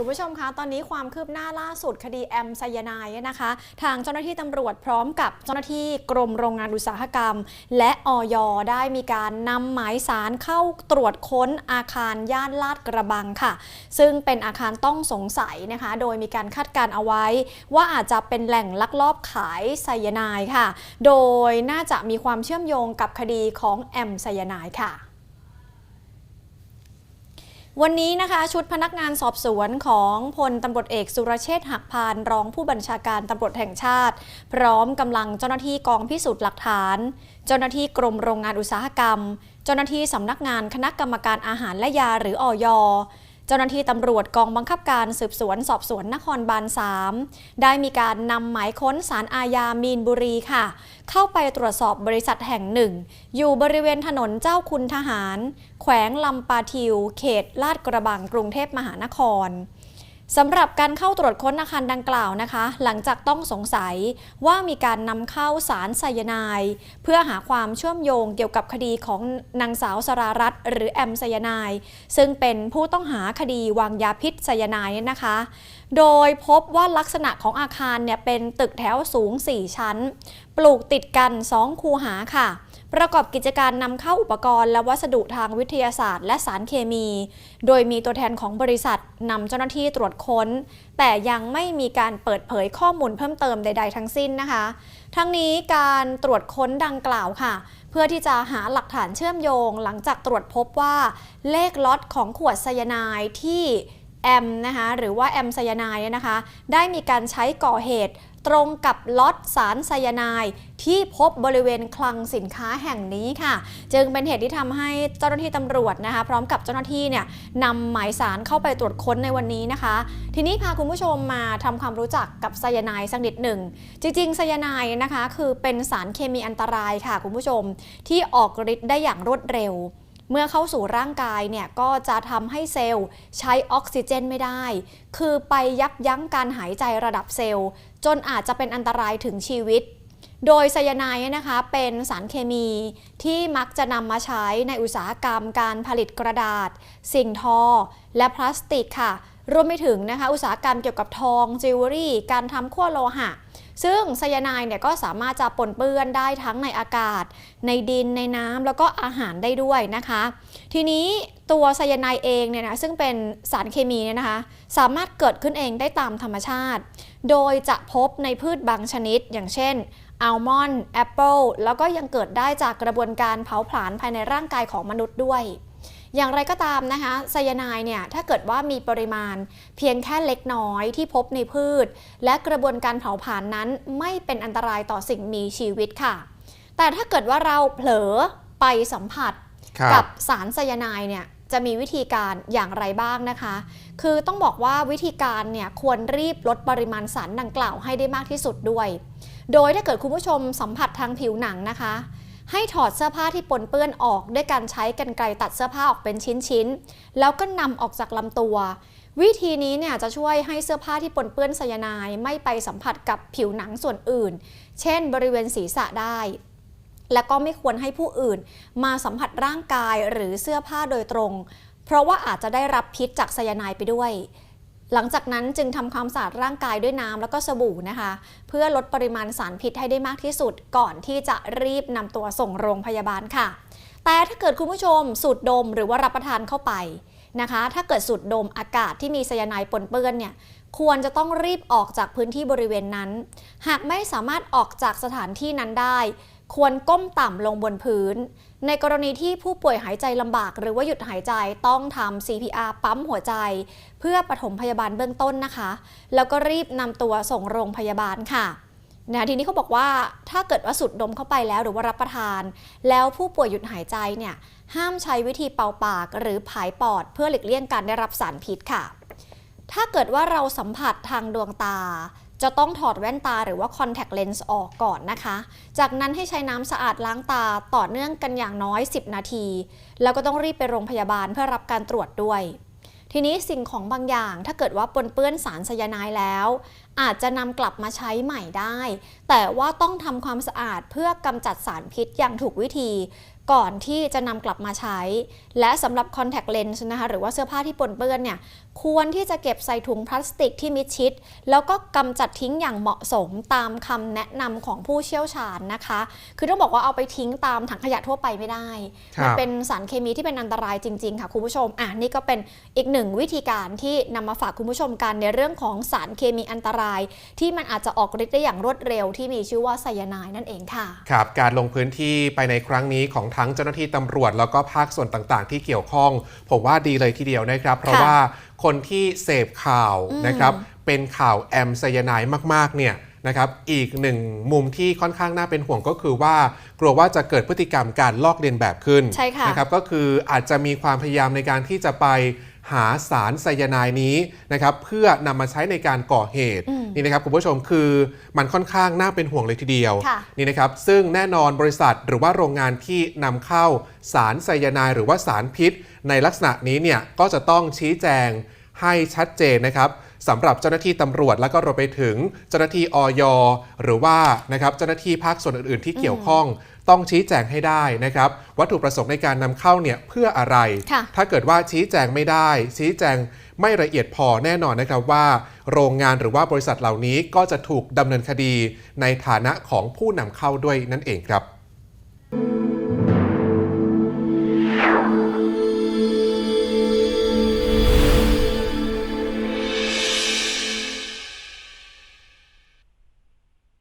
คุณผู้ชมคะตอนนี้ความคืบหน้าล่าสุดคดีแอมไซยานด์นะคะ ทางเจ้าหน้าที่ตำรวจพร้อมกับเจ้าหน้าที่กรมโรงงานอุตสาหกรรม และออยได้มีการนำหมายสารเข้าตรวจค้นอาคารย่านลาดกระบังค่ะ ซึ่งเป็นอาคารต้องสงสัยนะคะ โดยมีการคาดการเอาไว้ ว่าอาจจะเป็นแหล่งลักลอบขายไซยานด์ค่ะ โดยน่าจะมีความเชื่อมโยงกับคดีของแอมไซยานด์ค่ะ วันนี้นะคะชุดพนักงานสอบสวนของพลตำรวจเอกสุรเชษฐ์หักพานรองผู้บัญชาการตำรวจแห่งชาติ พร้อมกำลังเจ้าหน้าที่กองพิสูจน์หลักฐาน เจ้าหน้าที่กรมโรงงานอุตสาหกรรม เจ้าหน้าที่สำนักงานคณะกรรมการอาหารและยาหรืออย เจ้าหน้าที่ตำรวจกองบังคับการสืบสวนสอบสวนนครบาล 3 ได้มีการนำหมายค้นสารอาญามีนบุรีค่ะ เข้าไปตรวจสอบบริษัทแห่งหนึ่ง อยู่บริเวณถนนเจ้าคุณทหาร แขวงลำปาทิว เขตลาดกระบังกรุงเทพมหานคร สำหรับการเข้าตรวจค้นอาคารดังกล่าวนะคะ หลังจากต้องสงสัยว่ามีการนำเข้าสารไซยาไนด์เพื่อหาความเชื่อมโยงเกี่ยวกับคดีของนางสาวสรารัตน์หรือแอมไซยาไนด์ซึ่งเป็นผู้ต้องหาคดีวางยาพิษไซยาไนด์เนี่ยนะคะ โดยพบว่าลักษณะของอาคารเนี่ยเป็นตึกแถวสูง 4 ชั้น ปลูกติดกัน 2 คูหาค่ะ ประกอบกิจการนำเข้าอุปกรณ์และวัสดุทางวิทยาศาสตร์ และสารเคมี โดยมีตัวแทนของบริษัทนำเจ้าหน้าที่ตรวจค้น แต่ยังไม่มีการเปิดเผยข้อมูลเพิ่มเติมใด ๆ ทั้งสิ้นนะคะ ทั้งนี้การตรวจค้นดังกล่าวค่ะ เพื่อที่จะหาหลักฐานเชื่อมโยง หลังจากตรวจพบว่า เลขล็อตของขวดไซยาไนด์ที่แอมนะคะหรือว่าแอมไซยาไนด์นะคะ ได้มีการใช้ก่อเหตุ ตรงกับล็อตสารไซยาไนด์ที่พบบริเวณคลังสินค้าแห่งนี้ค่ะ จึงเป็นเหตุที่ทำให้เจ้าหน้าที่ตำรวจนะคะ พร้อมกับเจ้าหน้าที่เนี่ยนำหมายสารเข้าไปตรวจค้นในวันนี้นะคะ ทีนี้พาคุณผู้ชมมาทำความรู้จักกับไซยาไนด์สักนิดหนึ่ง จริงๆไซยาไนด์นะคะ คือเป็นสารเคมีอันตรายค่ะคุณผู้ชม ที่ออกฤทธิ์ได้อย่างรวดเร็ว เมื่อเข้าสู่ร่างกายเนี่ยก็จะทำให้เซลล์ใช้ออกซิเจนไม่ได้ คือไปยับยั้งการหายใจระดับเซลล์ จนอาจจะเป็นอันตรายถึงชีวิต โดยไซยาไนด์นะคะเป็นสารเคมีที่มักจะนำมาใช้ในอุตสาหกรรมการผลิตกระดาษ สิ่งทอ และพลาสติกค่ะ รวมไปถึงนะคะอุตสาหกรรมเกี่ยวกับทองจิวเวลรี่ การทำขั้วโลหะ ซึ่งไซยาไนด์เนี่ยก็สามารถจะปนเปื้อนได้ทั้งในอากาศ ในดินในน้ำแล้วก็อาหารได้ด้วยนะคะ ทีนี้ตัวไซยาไนด์เองเนี่ยนะซึ่งเป็นสารเคมีเนี่ยนะคะ สามารถเกิดขึ้นเองได้ตามธรรมชาติ โดยจะพบในพืชบางชนิด อย่างเช่นอัลมอนด์แอปเปิลแล้วก็ยังเกิดได้จากกระบวนการเผาผลาญภายในร่างกายของมนุษย์ด้วย อย่างไรก็ตามนะคะไซยาไนด์เนี่ยถ้าเกิดว่ามีปริมาณเพียงแค่เล็กน้อยที่พบในพืช และกระบวนการเผาผลาญนั้นไม่เป็นอันตรายต่อสิ่งมีชีวิตค่ะ แต่ถ้าเกิดว่าเราเผลอไปสัมผัสครับกับสารไซยาไนด์เนี่ยจะมีวิธีการอย่างไรบ้างนะคะ คือต้องบอกว่าวิธีการเนี่ยควรรีบลดปริมาณสารดังกล่าวให้ได้มากที่สุดด้วย โดยถ้าเกิดคุณผู้ชมสัมผัสทางผิวหนังนะคะ ให้ถอดเสื้อผ้าที่ปนเปื้อนออกด้วยการใช้กรรไกรตัดเสื้อผ้าออกเป็นชิ้นๆ แล้วก็นำออกจากลำตัว วิธีนี้เนี่ยจะช่วยให้เสื้อผ้าที่ปนเปื้อนไซยาไนด์ไม่ไปสัมผัสกับผิวหนังส่วนอื่น เช่น บริเวณศีรษะได้ และก็ไม่ควรให้ผู้อื่น มาสัมผัสร่างกายหรือเสื้อผ้าโดยตรง เพราะว่าอาจจะได้รับพิษจากไซยาไนด์ไปด้วย หลังจากนั้นจึงทำความสะอาดร่างกายด้วยน้ำแล้วก็สบู่นะคะ เพื่อลดปริมาณสารพิษให้ได้มากที่สุด ก่อนที่จะรีบนำตัวส่งโรงพยาบาลค่ะ แต่ถ้าเกิดคุณผู้ชมสูดดมหรือว่ารับประทานเข้าไป นะคะ ถ้าเกิดสูดดมอากาศที่มีไซยาไนด์ปนเปื้อนเนี่ยควรจะต้องรีบออกจากพื้นที่บริเวณนั้น หากไม่สามารถออกจากสถานที่นั้นได้ ควรก้มต่ำลงบนพื้น ในกรณีที่ผู้ป่วยหายใจลำบาก หรือว่าหยุดหายใจต้องทำ CPR ปั๊มหัวใจ เพื่อปฐมพยาบาลเบื้องต้นนะคะ แล้วก็รีบนำตัวส่งโรงพยาบาลค่ะ นะทีนี้เขาบอกว่าถ้าเกิดว่าสูดดมเข้าไปแล้วหรือว่ารับประทาน แล้วผู้ป่วยหยุดหายใจเนี่ยห้ามใช้วิธีเป่าปากหรือผายปอดเพื่อหลีกเลี่ยงการได้รับสารพิษค่ะ ถ้าเกิดว่าเราสัมผัสทางดวงตา จะต้องถอดแว่นตาหรือว่า contact lens ออกก่อนนะคะ จากนั้นให้ใช้น้ำสะอาดล้างตาต่อเนื่องกันอย่างน้อย 10 นาที แล้วก็ต้องรีบไปโรงพยาบาลเพื่อรับการตรวจด้วย ทีนี้สิ่งของบางอย่างถ้าเกิดว่าปนเปื้อนสารไซยาไนด์แล้ว อาจจะนำกลับมาใช้ใหม่ได้ แต่ว่าต้องทำความสะอาดเพื่อกำจัดสารพิษอย่างถูกวิธี ก่อนที่จะนำกลับมาใช้ และสำหรับ contact lens นะคะหรือว่าเสื้อผ้าที่ปนเปื้อนเนี่ยควรที่จะเก็บใส่ถุงพลาสติกที่มิดชิด แล้วก็กำจัดทิ้งอย่างเหมาะสมตามคำแนะนำของผู้เชี่ยวชาญนะคะ คือต้องบอกว่าเอาไปทิ้งตามถังขยะทั่วไปไม่ได้ครับมันเป็นสารเคมีที่เป็นอันตรายจริง ๆ ค่ะคุณผู้ชมอะนี่ก็เป็นอีกหนึ่งวิธีการที่นำมาฝากคุณผู้ชมกันในเรื่องของสารเคมีอันตราย ที่มันอาจจะออกฤทธิ์ได้อย่างรวดเร็ว ที่มีชื่อว่าไซยาไนด์นั่นเองค่ะ ครับ การลงพื้นที่ไปในครั้งนี้ของทั้งเจ้าหน้าที่ตำรวจ แล้วก็ภาคส่วนต่างๆ ที่เกี่ยวข้อง ผมว่าดีเลยทีเดียวนะครับ เพราะค่ะว่าคนที่เสพข่าวอืมนะครับเป็นข่าวแอมไซยาไนด์มาก ๆ เนี่ยนะครับอีกหนึ่งมุมที่ค่อนข้างน่าเป็นห่วงก็คือว่า กลัวว่าจะเกิดพฤติกรรมการลอกเลียนแบบขึ้นใช่ค่ะนะครับก็คืออาจจะมีความพยายามในการที่จะไป หาสารไซยาไนด์นี้นะครับเพื่อนำมาใช้ในการก่อเหตุอืมนี่นะครับคุณผู้ชมคือมันค่อนข้างน่าเป็นห่วงเลยทีเดียวค่ะนี่นะครับซึ่งแน่นอนบริษัทหรือว่าโรงงานที่นำเข้าสารไซยาไนด์หรือว่าสารพิษ ในลักษณะนี้เนี่ยก็จะต้องชี้แจงให้ชัดเจนนะครับสำหรับเจ้าหน้าที่ตำรวจแล้วก็รวมไปถึงเจ้าหน้าที่ออยหรือว่านะครับเจ้าหน้าที่ภาคส่วนอื่น ๆ ที่เกี่ยวข้อง ต้องชี้แจงให้ได้นะครับ วัตถุประสงค์ในการนำเข้าเนี่ยเพื่ออะไรค่ะถ้าเกิดว่าชี้แจงไม่ได้ ชี้แจงไม่ละเอียดพอแน่นอนนะครับว่า โรงงานหรือว่าบริษัทเหล่านี้ก็จะถูกดำเนินคดีในฐานะของผู้นำเข้าด้วยนั่นเองครับ